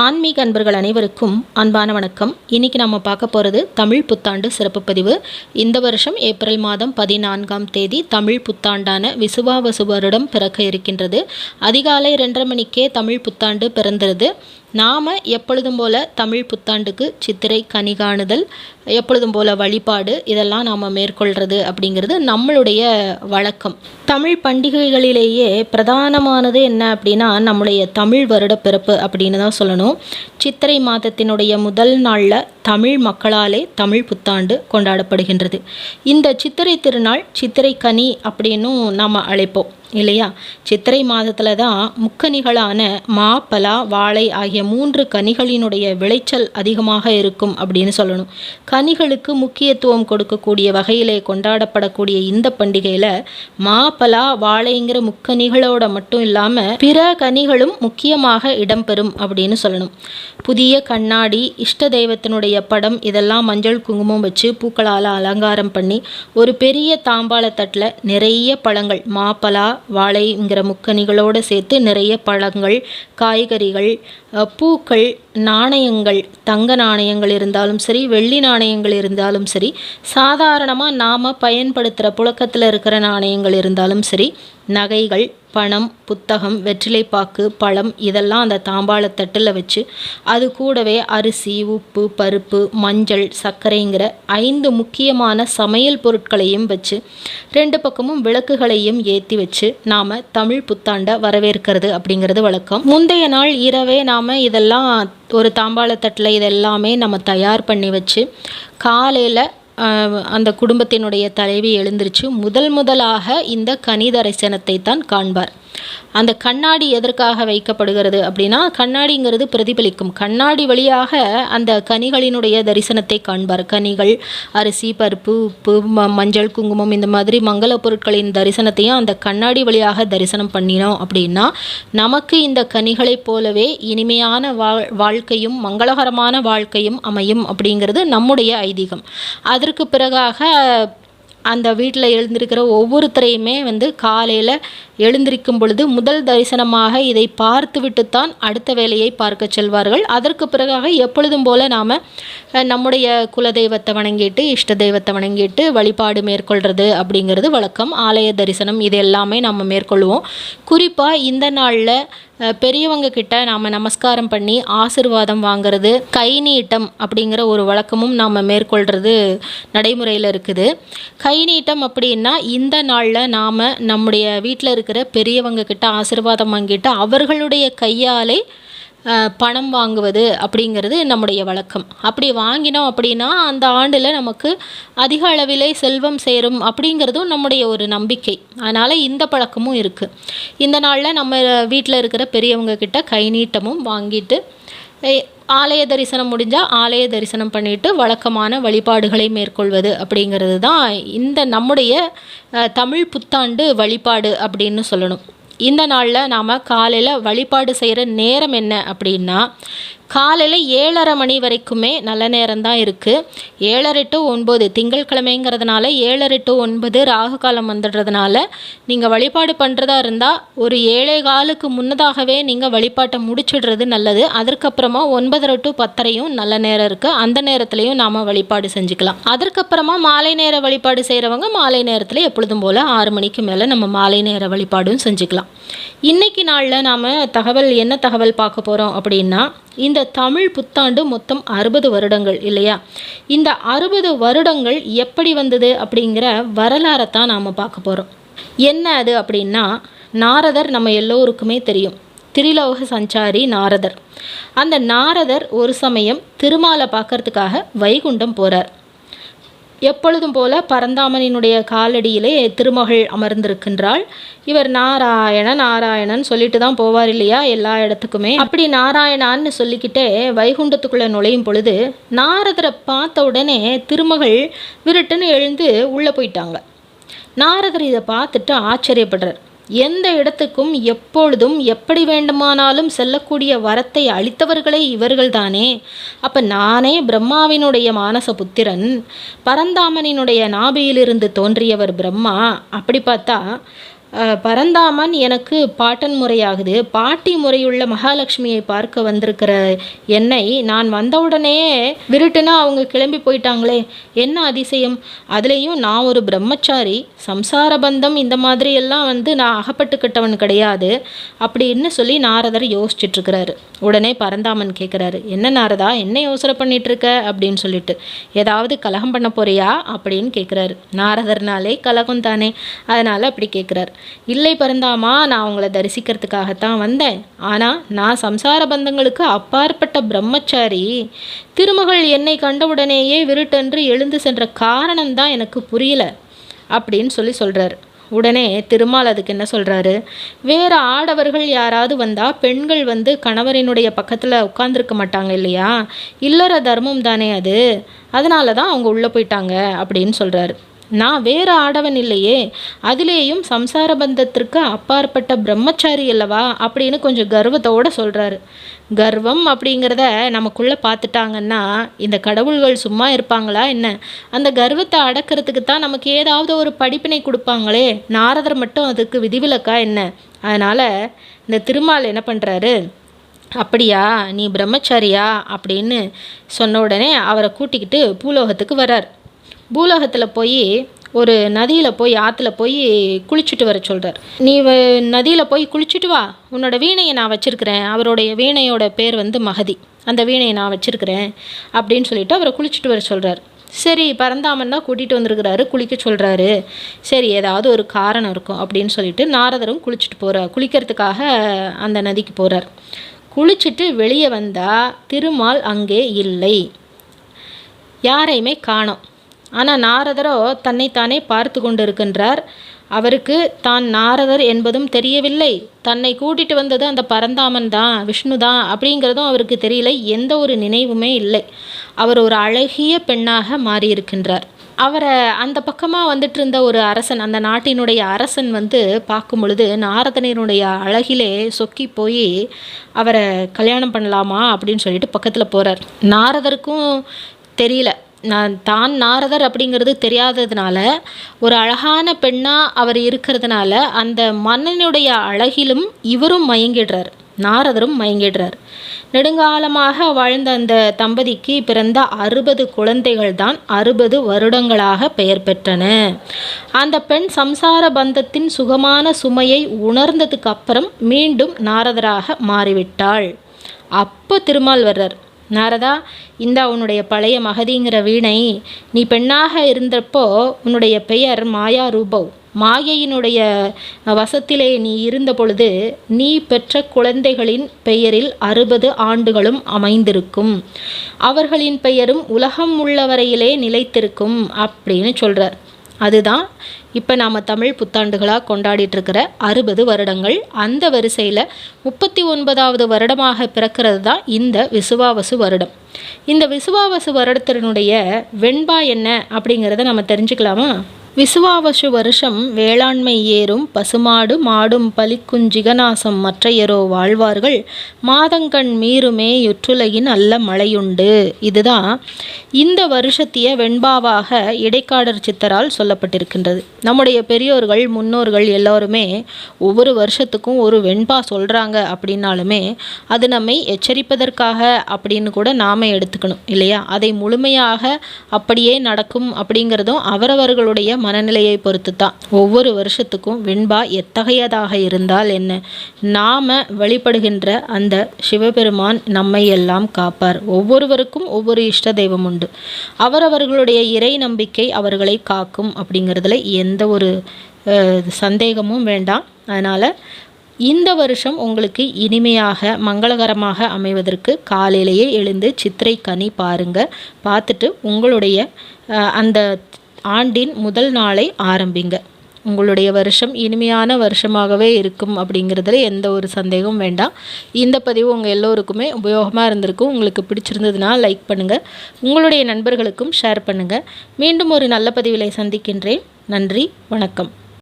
ஆன்மீக அன்பர்கள் அனைவருக்கும் அன்பான வணக்கம். இன்னைக்கு நம்ம பார்க்க போகிறது தமிழ் புத்தாண்டு சிறப்பு பதிவு. இந்த வருஷம் ஏப்ரல் மாதம் பதினான்காம் தேதி தமிழ் புத்தாண்டான விசுவாவசு வருடம் பிறக்க இருக்கின்றது. அதிகாலை ரெண்டரை மணிக்கே தமிழ் புத்தாண்டு பிறந்தது நாம் எப்பொழுதும் போல் தமிழ் புத்தாண்டுக்கு சித்திரை கனி காணுதல் எப்பொழுதும் போல வழிபாடு இதெல்லாம் நாம் மேற்கொள்கிறது அப்படிங்கிறது நம்மளுடைய வழக்கம். தமிழ் பண்டிகைகளிலேயே பிரதானமானது என்ன அப்படின்னா நம்முடைய தமிழ் வருட பிறப்பு அப்படின்னு தான் சொல்லணும். சித்திரை மாதத்தினுடைய முதல் நாளில் தமிழ் மக்களாலே தமிழ் புத்தாண்டு கொண்டாடப்படுகின்றது. இந்த சித்திரை திருநாள் சித்திரை கனி அப்படின்னும் நாம் அழைப்போம். இல்லையா? சித்திரை மாதத்தில் தான் முக்கனிகளான மா பலா வாழை ஆகிய மூன்று கனிகளினுடைய விளைச்சல் அதிகமாக இருக்கும் அப்படின்னு சொல்லணும். கனிகளுக்கு முக்கியத்துவம் கொடுக்கக்கூடிய வகையிலே கொண்டாடப்படக்கூடிய இந்த பண்டிகையில் மா பலா வாழைங்கிற முக்கனிகளோட மட்டும் இல்லாமல் பிற கனிகளும் முக்கியமாக இடம்பெறும் அப்படின்னு சொல்லணும். புதிய கண்ணாடி இஷ்ட தெய்வத்தினுடைய படம் இதெல்லாம் மஞ்சள் குங்குமம் வச்சு பூக்களால் அலங்காரம் பண்ணி ஒரு பெரிய தாம்பாளத்தட்டில் நிறைய பழங்கள் மாப்பலா வாழைங்கிற முக்கணிகளோடு சேர்த்து நிறைய பழங்கள் காய்கறிகள் பூக்கள் நாணயங்கள் தங்க நாணயங்கள் இருந்தாலும் சரி வெள்ளி நாணயங்கள் இருந்தாலும் சரி சாதாரணமாக நாம் பயன்படுத்துகிற புழக்கத்தில் இருக்கிற நாணயங்கள் இருந்தாலும் சரி நகைகள் பணம் புத்தகம் வெற்றிலைப்பாக்கு பழம் இதெல்லாம் அந்த தாம்பாளத்தட்டில் வச்சு அது கூடவே அரிசி உப்பு பருப்பு மஞ்சள் சர்க்கரைங்கிற ஐந்து முக்கியமான சமையல் பொருட்களையும் வச்சு ரெண்டு பக்கமும் விளக்குகளையும் ஏற்றி வச்சு நாம் தமிழ் புத்தாண்டை வரவேற்கிறது அப்படிங்கிறது வழக்கம். முந்தைய நாள் இரவே நாம் இதெல்லாம் ஒரு தாம்பாளத்தட்டில் இதெல்லாமே நம்ம தயார் பண்ணி வச்சு காலையில் அந்த குடும்பத்தினுடைய தலைவி எழுந்திருச்சு முதல் முதலாக இந்த கனிதரிசனத்தை தான் காண்பார். அந்த கண்ணாடி எதற்காக வைக்கப்படுகிறது அப்படின்னா கண்ணாடிங்கிறது பிரதிபலிக்கும். கண்ணாடி வழியாக அந்த கனிகளினுடைய தரிசனத்தை காண்பார். கனிகள் அரிசி பருப்பு உப்பு ம மஞ்சள் குங்குமம் இந்த மாதிரி மங்கள பொருட்களின் தரிசனத்தையும் அந்த கண்ணாடி வழியாக தரிசனம் பண்ணினோம் அப்படின்னா நமக்கு இந்த கனிகளைப் போலவே இனிமையான வாழ் வாழ்க்கையும் மங்களகரமான வாழ்க்கையும் அமையும் அப்படிங்கிறது நம்முடைய ஐதீகம். அதற்கு பிறகாக அந்த வீட்டில் எழுந்திருக்கிற ஒவ்வொருத்தரையுமே வந்து காலையில் எழுந்திருக்கும் பொழுது முதல் தரிசனமாக இதை பார்த்துவிட்டுத்தான் அடுத்த வேலையை பார்க்க செல்வார்கள். அதற்கு பிறகாக எப்பொழுதும் போல நாம் நம்முடைய குலதெய்வத்தை வணங்கிட்டு இஷ்ட தெய்வத்தை வணங்கிட்டு வழிபாடு மேற்கொள்கிறது அப்படிங்கிறது வழக்கம். ஆலய தரிசனம் இது எல்லாமே நம்ம மேற்கொள்வோம். குறிப்பாக இந்த நாளில் பெரியவங்க கிட்ட நாம் நமஸ்காரம் பண்ணி ஆசிர்வாதம் வாங்குறது கை நீட்டம் அப்படிங்கிற ஒரு வழக்கமும் நாம் மேற்கொள்கிறது நடைமுறையில் இருக்குது. கை நீட்டம் அப்படின்னா இந்த நாளில் நாம் நம்முடைய வீட்டில் இருக்கிற பெரியவங்க கிட்ட ஆசிர்வாதம் வாங்கிட்டு அவர்களுடைய கையாலே பணம் வாங்குவது அப்படிங்கிறது நம்முடைய வழக்கம். அப்படி வாங்கினோம் அப்படின்னா அந்த ஆண்டில் நமக்கு அதிக அளவிலே செல்வம் சேரும் அப்படிங்கிறதும் நம்முடைய ஒரு நம்பிக்கை. அதனால் இந்த பழக்கமும் இருக்குது இந்த நாளில் நம்ம வீட்டில் இருக்கிற பெரியவங்க கிட்ட கை நீட்டமும் வாங்கிட்டு ஆலய தரிசனம் முடிஞ்சால் ஆலய தரிசனம் பண்ணிட்டு வழக்கமான வழிபாடுகளை மேற்கொள்வது அப்படிங்கிறது தான் இந்த நம்முடைய தமிழ் புத்தாண்டு வழிபாடு அப்படின்னு சொல்லணும். இந்த நாளில் நாம் காலையில் வழிபாடு செய்கிற நேரம் என்ன அப்படின்னா காலையில் ஏழரை மணி வரைக்குமே நல்ல நேரம் தான் இருக்குது ஏழரை டு ஒன்பது திங்கட்கிழமைங்கிறதுனால ஏழரை டு ஒன்பது ராகு காலம் வந்துடுறதுனால நீங்கள் வழிபாடு பண்ணுறதா இருந்தால் ஒரு ஏழை காலுக்கு முன்னதாகவே நீங்கள் வழிபாட்டை முடிச்சிடுறது நல்லது. அதற்கப்புறமா ஒன்பதரை டு பத்தரையும் நல்ல நேரம் இருக்குது அந்த நேரத்துலையும் நாம் வழிபாடு செஞ்சுக்கலாம். அதற்கப்புறமா மாலை நேர வழிபாடு செய்கிறவங்க மாலை நேரத்தில் எப்பொழுதும் போல் ஆறு மணிக்கு மேலே நம்ம மாலை நேர வழிபாடும் செஞ்சுக்கலாம். இன்றைக்கி நாளில் நாம் தகவல் என்ன தகவல் பார்க்க போகிறோம் அப்படின்னா இந்த தமிழ் புத்தாண்டு மொத்தம் அறுபது வருடங்கள் இல்லையா? இந்த அறுபது வருடங்கள் எப்படி வந்தது அப்படிங்கிற வரலாறை தான் நாம் பார்க்க போகிறோம் என்ன அது அப்படின்னா நாரதர் நம்ம எல்லோருக்குமே தெரியும். திரிலோக சஞ்சாரி நாரதர். அந்த நாரதர் ஒரு சமயம் திருமாலை பார்க்கறதுக்காக வைகுண்டம் போகிறார் எப்பொழுதும் போல பரந்தாமனினுடைய காலடியிலே திருமகள் அமர்ந்திருக்கின்றாள். இவர் நாராயணன் நாராயணன் சொல்லிட்டு தான் போவார் இல்லையா எல்லா இடத்துக்குமே. அப்படி நாராயணான்னு சொல்லிக்கிட்டே வைகுண்டத்துக்குள்ளே நுழையும் பொழுது நாரதரை பார்த்த உடனே திருமகள் விருட்டுன்னு எழுந்து உள்ளே போயிட்டாங்க. நாரதர் இதை பார்த்துட்டு ஆச்சரியப்படுறார். எந்த இடத்துக்கும் எப்பொழுதும் எப்படி வேண்டுமானாலும் செல்லக்கூடிய வரத்தை அளித்தவர்களே இவர்கள்தானே. அப்போ நானே பிரம்மாவினுடைய மானச புத்திரன் பரந்தாமனினுடைய நாபியிலிருந்து தோன்றியவர் பிரம்மா. அப்படி பார்த்தா பரந்தாமன் எனக்கு பாட்டன் முறையாகுது. பாட்டி முறையுள்ள மகாலட்சுமியை பார்க்க வந்திருக்கிற என்னை நான் வந்தவுடனே விருட்டுனா அவங்க கிளம்பி போயிட்டாங்களே. என்ன அதிசயம்? அதுலேயும் நான் ஒரு பிரம்மச்சாரி. சம்சார பந்தம் இந்த மாதிரி எல்லாம் வந்து நான் அகப்பட்டுக்கிட்டவன் கிடையாது. அப்படின்னு சொல்லி நாரதர் யோசிச்சிட்ருக்கிறாரு உடனே பரந்தாமன் கேட்குறாரு என்ன நாரதா என்ன யோசனை பண்ணிகிட்ருக்க அப்படின்னு சொல்லிட்டு. ஏதாவது கலகம் பண்ண போறியா? அப்படின்னு கேட்குறாரு. நாரதர்னாலே கலகம் தானே அதனால் அப்படி கேட்குறாரு. இல்லை பரந்தாமா நான் உங்களை தரிசிக்கிறதுக்காகத்தான் வந்தேன். ஆனால் நான் சம்சார பந்தங்களுக்கு அப்பாற்பட்ட பிரம்மச்சாரி. திருமகள் என்னை கண்டவுடனேயே விருட்டென்று எழுந்து சென்ற காரணம்தான் எனக்கு புரியல அப்படின்னு சொல்லி சொல்கிறாரு உடனே திருமால் அதுக்கு என்ன சொல்கிறாரு வேறு ஆடவர்கள் யாராவது வந்தால் பெண்கள் வந்து கணவரினுடைய பக்கத்தில் உட்காந்துருக்க மாட்டாங்க இல்லையா? இல்லற தர்மம் தானே அது. அதனால தான் அவங்க உள்ளே போயிட்டாங்க அப்படின்னு சொல்கிறாரு நான் வேறு ஆடவன் இல்லையே அதிலேயும் சம்சார பந்தத்திற்கு அப்பாற்பட்ட பிரம்மச்சாரி அல்லவா? அப்படின்னு கொஞ்சம் கர்வத்தோடு சொல்கிறாரு கர்வம் அப்படிங்கிறத நமக்குள்ளே பார்த்துட்டாங்கன்னா இந்த கடவுள்கள் சும்மா இருப்பாங்களா என்ன? அந்த கர்வத்தை அடக்கிறதுக்கு தான் நமக்கு ஏதாவது ஒரு படிப்பினை கொடுப்பாங்களே நாரதர் மட்டும் அதுக்கு விதிவிலக்கா என்ன? அதனால் இந்த திருமால் என்ன பண்ணுறாரு அப்படியா நீ பிரம்மச்சாரியா? அப்படின்னு சொன்ன உடனே அவரை கூட்டிக்கிட்டு பூலோகத்துக்கு வரார் பூலோகத்தில் போய் ஒரு நதியில் போய் ஆற்றுல போய் குளிச்சுட்டு வர சொல்கிறார் நீ வ நதியில் போய் குளிச்சுட்டு வா. உன்னோட வீணையை நான் வச்சுருக்கிறேன். அவருடைய வீணையோட பேர் வந்து மகதி. அந்த வீணையை நான் வச்சுருக்கிறேன். அப்படின்னு சொல்லிட்டு அவரை குளிச்சுட்டு வர சொல்கிறார் சரி பரந்தாமன் தான் கூட்டிகிட்டு வந்திருக்கிறாரு. குளிக்க சொல்கிறாரு சரி ஏதாவது ஒரு காரணம் இருக்கும். அப்படின்னு சொல்லிட்டு நாரதரும் குளிச்சுட்டு போகிறார் குளிக்கிறதுக்காக அந்த நதிக்கு போகிறார் குளிச்சுட்டு வெளியே வந்தால் திருமால் அங்கே இல்லை. யாரையுமே காணோம். ஆனால் நாரதரோ தன்னைத்தானே பார்த்து கொண்டிருக்கின்றார். அவருக்கு தான் நாரதர் என்பதும் தெரியவில்லை. தன்னை கூட்டிட்டு வந்தது அந்த பரந்தாமன் தான் விஷ்ணு தான் அப்படிங்கிறதும் அவருக்கு தெரியல. எந்த ஒரு நினைவுமே இல்லை. அவர் ஒரு அழகிய பெண்ணாக மாறியிருக்கின்றார். அவரை அந்த பக்கமாக வந்துட்டு இருந்த ஒரு அரசன் அந்த நாட்டினுடைய அரசன் வந்து பார்க்கும் பொழுது நாரதனினுடைய அழகிலே சொக்கி போய் அவரை கல்யாணம் பண்ணலாமா அப்படின்னு சொல்லிட்டு பக்கத்தில் போகிறார் நாரதருக்கும் தெரியல. நான் தான் நாரதர் அப்படிங்கிறது தெரியாததுனால ஒரு அழகான பெண்ணாக அவர் இருக்கிறதுனால அந்த மன்னனுடைய அழகிலும் இவரும் மயங்கிடுறார் நாரதரும் மயங்கிடுறார். நெடுங்காலமாக வாழ்ந்த அந்த தம்பதிக்கு பிறந்த அறுபது குழந்தைகள் தான் அறுபது வருடங்களாக பெயர் பெற்றன. அந்த பெண் சம்சார பந்தத்தின் சுகமான சுமையை உணர்ந்ததுக்கு அப்புறம் மீண்டும் நாரதராக மாறிவிட்டாள். அப்போ திருமால் வர்றார். நாரதா இந்தா உன்னுடைய பழைய மகதிங்கிற வீணை நீ பெண்ணாக இருந்தப்போ உன்னுடைய பெயர் மாயா ரூபவ் மாயையினுடைய வசத்திலே நீ இருந்த பொழுது நீ பெற்ற குழந்தைகளின் பெயரில் அறுபது ஆண்டுகளும் அமைந்திருக்கும். அவர்களின் பெயரும் உலகம் உள்ளவரையிலே நிலைத்திருக்கும் அப்படின்னு சொல்கிறார் அதுதான் இப்போ நாம் தமிழ் புத்தாண்டுகளாக கொண்டாடிட்டுருக்கிற அறுபது வருடங்கள். அந்த வரிசையில் முப்பத்தி ஒன்பதாவது வருடமாக பிறக்கிறது தான் இந்த விசுவாவசு வருடம். இந்த விசுவாவசு வருடத்தினுடைய வெண்பா என்ன அப்படிங்கிறத நம்ம தெரிஞ்சுக்கலாமா? விசுவாவசு வருஷம் வேளாண்மை ஏறும் பசுமாடு மாடும் பலிக்குஞ்சிகநாசம் மற்றையரோ வாழ்வார்கள். மாதங்கண் மீறுமே யுற்றுலகின் அல்ல மழையுண்டு. இதுதான் இந்த வருஷத்திய வெண்பாவாக இடைக்காடர் சித்தரால் சொல்லப்பட்டிருக்கின்றது. நம்முடைய பெரியோர்கள் முன்னோர்கள் எல்லோருமே ஒவ்வொரு வருஷத்துக்கும் ஒரு வெண்பா சொல்கிறாங்க அப்படின்னாலுமே அது நம்மை எச்சரிப்பதற்காக அப்படின்னு கூட நாம் எடுத்துக்கணும் இல்லையா? அதை முழுமையாக அப்படியே நடக்கும் அப்படிங்கிறதும் அவரவர்களுடைய மனநிலையை பொறுத்து தான் ஒவ்வொரு வருஷத்துக்கும் வெண்பா எத்தகையதாக இருந்தால் என்ன? நாம வழிபடுகின்ற அந்த சிவபெருமான் நம்மை எல்லாம் காப்பார். ஒவ்வொருவருக்கும் ஒவ்வொரு இஷ்ட தெய்வம் உண்டு. அவரவர்களுடைய இறை நம்பிக்கை அவர்களை காக்கும் அப்படிங்கிறதுல எந்த ஒரு சந்தேகமும் வேண்டாம். அதனால் இந்த வருஷம் உங்களுக்கு இனிமையாக மங்களகரமாக அமைவதற்கு காலையிலேயே எழுந்து சித்திரை கனி பாருங்க. பார்த்துட்டு உங்களுடைய அந்த ஆண்டின் முதல் நாளை ஆரம்பிங்க. உங்களுடைய வருஷம் இனிமையான வருஷமாகவே இருக்கும் அப்படிங்கிறதுல எந்த ஒரு சந்தேகமும் வேண்டாம். இந்த பதிவு உங்கள் எல்லோருக்குமே உபயோகமாக இருந்திருக்கும். உங்களுக்கு பிடிச்சிருந்ததுன்னா லைக் பண்ணுங்கள் உங்களுடைய நண்பர்களுக்கும் ஷேர் பண்ணுங்கள் மீண்டும் ஒரு நல்ல பதிவிலை சந்திக்கின்றேன். நன்றி வணக்கம்.